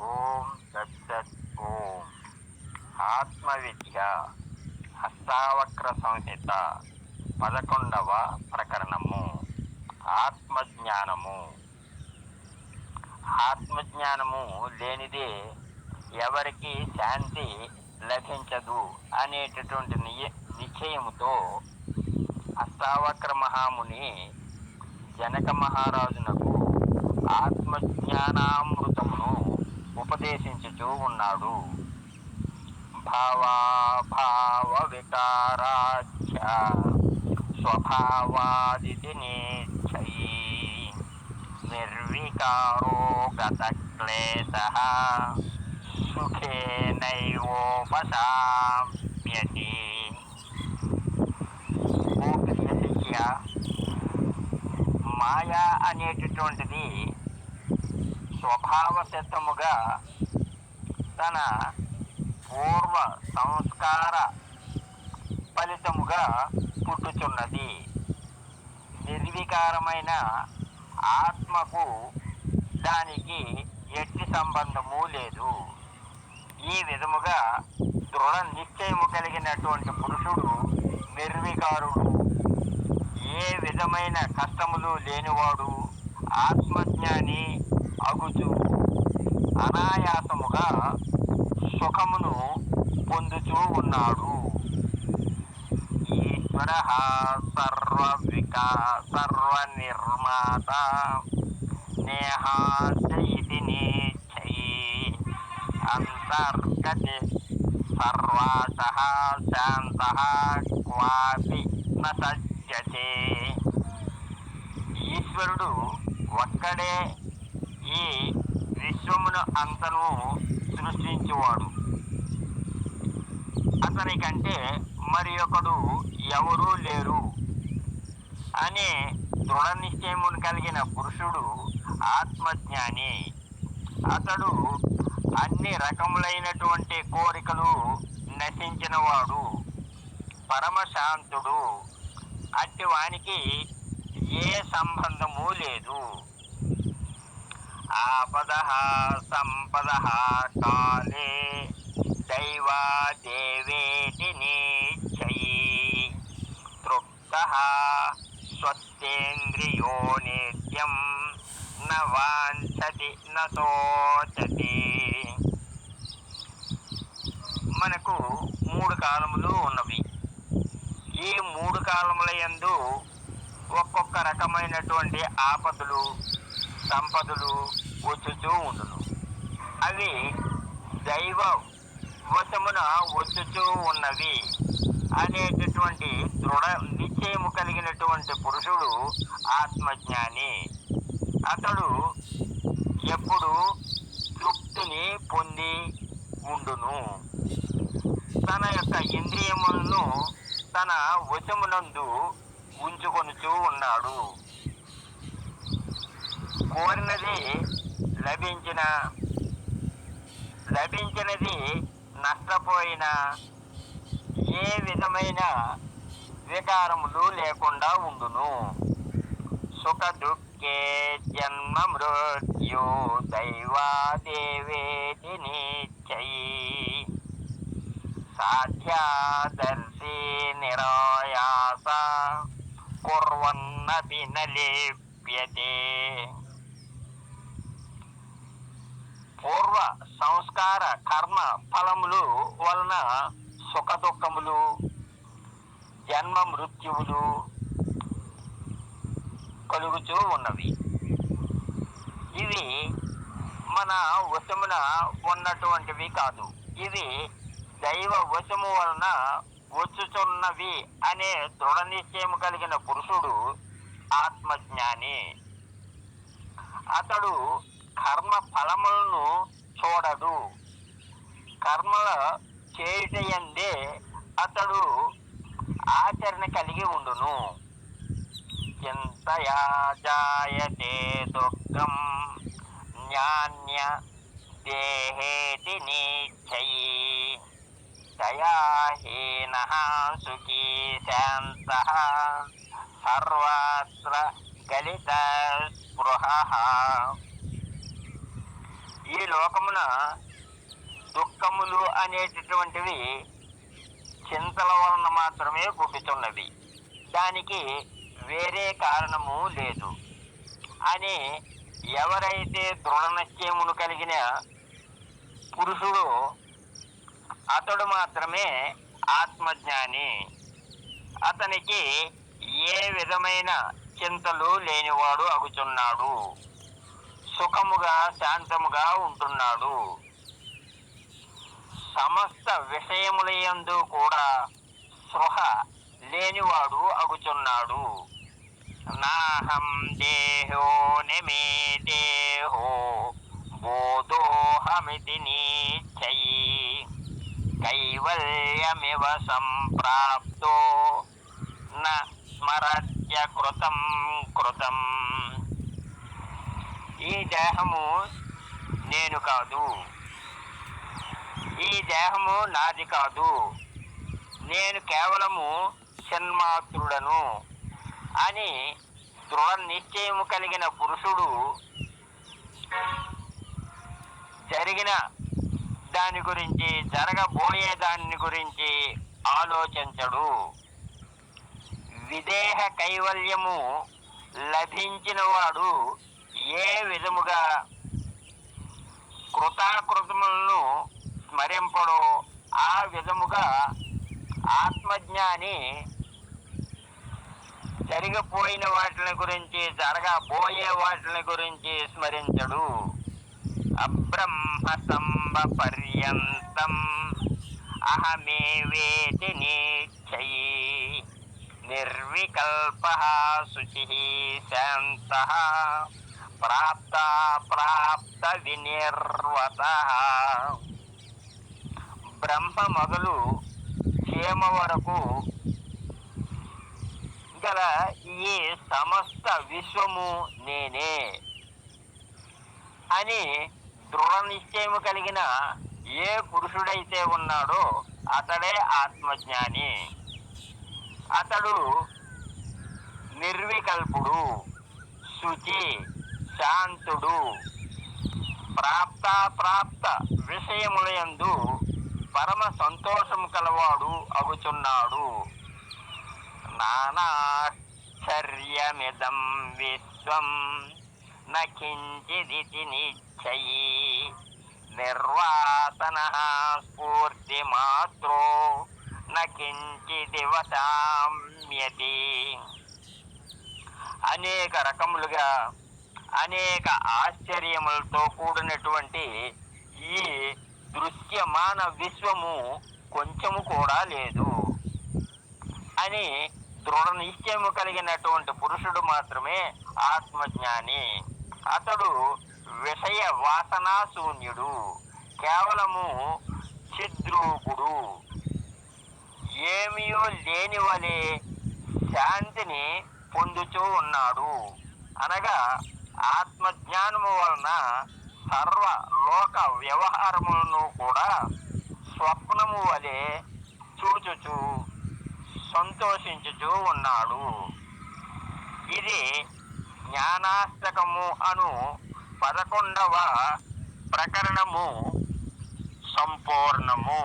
ఓం తత్సత్ ఓం. ఆత్మవిద్య హస్తావక్ర సంహిత పదకొండవ ప్రకరణము. ఆత్మజ్ఞానము. ఆత్మజ్ఞానము లేనిదే ఎవరికి శాంతి లభించదు అనేటటువంటి నియ- నిశ్చయముతో అష్టావక్ర మహాముని జనక మహారాజునకు ఆత్మజ్ఞానామృతమును ఉపదేశించుచూ ఉన్నాడు భావాభావ వికారాఖ్య స్వభావాది నేచ్చయి నిర్వికారో గతక్లేశ సుఖేనైవోపశామ్యతి. మాయ అనేటటువంటిది స్వభావ సిద్ధముగా తన పూర్వ సంస్కార ఫలితముగా పుట్టుచున్నది. నిర్వికారమైన ఆత్మకు దానికి ఎట్టి సంబంధము లేదు. ఈ విధముగా దృఢ నిశ్చయము కలిగినటువంటి పురుషుడు నిర్వికారుడు. ఏ విధమైన కష్టములు లేనివాడు ఆత్మజ్ఞాని అగుచు అనాయాసముగా సుఖమును పొందుచూ ఉన్నాడు ఈశ్వర సర్వ సర్వనిర్మాత సర్వ నిర్మాత నేహాశయితి నేచ్చయి అంతర్గతి సర్వాశ శాంత క్వాపి న ఈశ్వరుడు ఒక్కడే ఈ విశ్వమును అంతను సృష్టించేవాడు. అతని కంటే మరి ఒకడు ఎవరూ లేరు. అనే దృఢ నిశ్చయమును కలిగిన పురుషుడు ఆత్మజ్ఞాని. అతడు అన్ని రకములైనటువంటి కోరికలు నశించినవాడు. పరమశాంతుడు. అట్టి వానికి ఏ సంబంధము లేదు. ఆపద సంపద కాలే దైవా దేవేటి నిశ్చయి తృప్త స్వస్సేంద్రియో నిత్యం న నోచతి మనకు మూడు కాలములు ఉన్నవి. ఈ మూడు కాలముల యందు ఒక్కొక్క రకమైనటువంటి ఆపదలు సంపదలు వచ్చుతూ ఉండును. అవి దైవ వశమున వచ్చుతూ ఉన్నవి అనేటటువంటి దృఢ నిశ్చయము కలిగినటువంటి పురుషుడు ఆత్మజ్ఞాని. అతడు ఎప్పుడు తృప్తిని పొంది ఉండును. తన యొక్క ఇంద్రియములను తన వశమునందు ఉంచుకొనుచూ ఉన్నాడు. కోరినది లభించిన లభించినది నష్టపోయిన ఏ విధమైన వికారములు లేకుండా ఉండును. సుఖ దుఃఖే జన్మ మృత్యు దైవాదేవేతి నిశ్చయి సాధ్యాదర్శి నిరాయాస కుర్వన్నపి న పూర్వ సంస్కార కర్మ ఫలములు వలన సుఖ దుఃఖములు జన్మ మృత్యువులు కలుగుతూ ఉన్నవి. ఇవి మన వశమున ఉన్నటువంటివి కాదు. ఇవి దైవ వశము వలన వచ్చుచున్నవి అనే దృఢ నిశ్చయం కలిగిన పురుషుడు ఆత్మజ్ఞాని. అతడు కర్మ ఫలములను చూడడు కర్మల చేయుటయందే అతడు ఆచరణ కలిగి ఉండును. చింతయా జాయతే దుఃఖం జ్ఞాన్య దేహేతి నిశ్చయి దయాహీన సుఖీ శాంత సర్వాత్ర గలిత స్పృహ ఈ లోకమున దుఃఖములు అనేటటువంటివి చింతల వలన మాత్రమే పుట్టుతున్నవి. దానికి వేరే కారణము లేదు. అని ఎవరైతే దృఢనిశ్చయమును కలిగిన పురుషుడు అతడు మాత్రమే ఆత్మజ్ఞాని. అతనికి ఏ విధమైన చింతలు లేనివాడు అగుచున్నాడు. సుఖముగా శాంతముగా ఉంటున్నాడు. సమస్త విషయములయందు కూడా స్పృహ లేనివాడు అగుచున్నాడు. నాహం దేహో నిమే దేహో బోధోహమితి నీచ్చయి కైవల్యమివ సంప్రాప్తో న స్మరత్య కృతం కృతం ఈ దేహము నేను కాదు. ఈ దేహము నాది కాదు. నేను కేవలము షన్మాత్రుడను అని దృఢ నిశ్చయము కలిగిన పురుషుడు జరిగిన దాని గురించి జరగబోయే దాని గురించి ఆలోచించడు. విదేహ కైవల్యము లభించిన వాడు ఏ విధముగా కృతాకృతములను స్మరింపడో ఆ విధముగా ఆత్మజ్ఞాని జరిగిపోయిన వాటిని గురించి జరగబోయే వాటిని గురించి స్మరించడు. అబ్రహ్మ సంబ పర్యంతం అహమే వేతి నిర్వికల్ప శుచి శాంత ప్రాప్త ప్రాప్త వినిర్వత బ్రహ్మ మొదలు క్షేమ వరకు గల ఈ సమస్త విశ్వము నేనే అని దృఢ నిశ్చయము కలిగిన ఏ పురుషుడైతే ఉన్నాడో అతడే ఆత్మజ్ఞాని. అతడు నిర్వికల్పుడు శుచి శాంతుడు ప్రాప్త ప్రాప్త విషయములయందు పరమ సంతోషము కలవాడు అగుచున్నాడు నానాశ్చర్యమిదం విశ్వం నకించిదితి నిశ్చయి. నిర్వాసన స్ఫూర్తి మాత్రో నకించిదివతామ్యతి. అనేక రకములుగా అనేక ఆశ్చర్యములతో కూడినటువంటి ఈ దృశ్యమాన విశ్వము కొంచెము కూడా లేదు. అని దృఢ నిశ్చయము కలిగినటువంటి పురుషుడు మాత్రమే ఆత్మజ్ఞాని. అతడు విషయ వాసనా శూన్యుడు కేవలము చిద్రూపుడు. ఏమియో లేని వలె శాంతిని పొందుతూ ఉన్నాడు. అనగా ఆత్మజ్ఞానము వలన సర్వ లోక వ్యవహారములను కూడా స్వప్నము వలె చూచుచు సంతోషించుచూ ఉన్నాడు. ఇది జ్ఞానాష్టకము అను పదకొండవ ప్రకరణము సంపూర్ణము.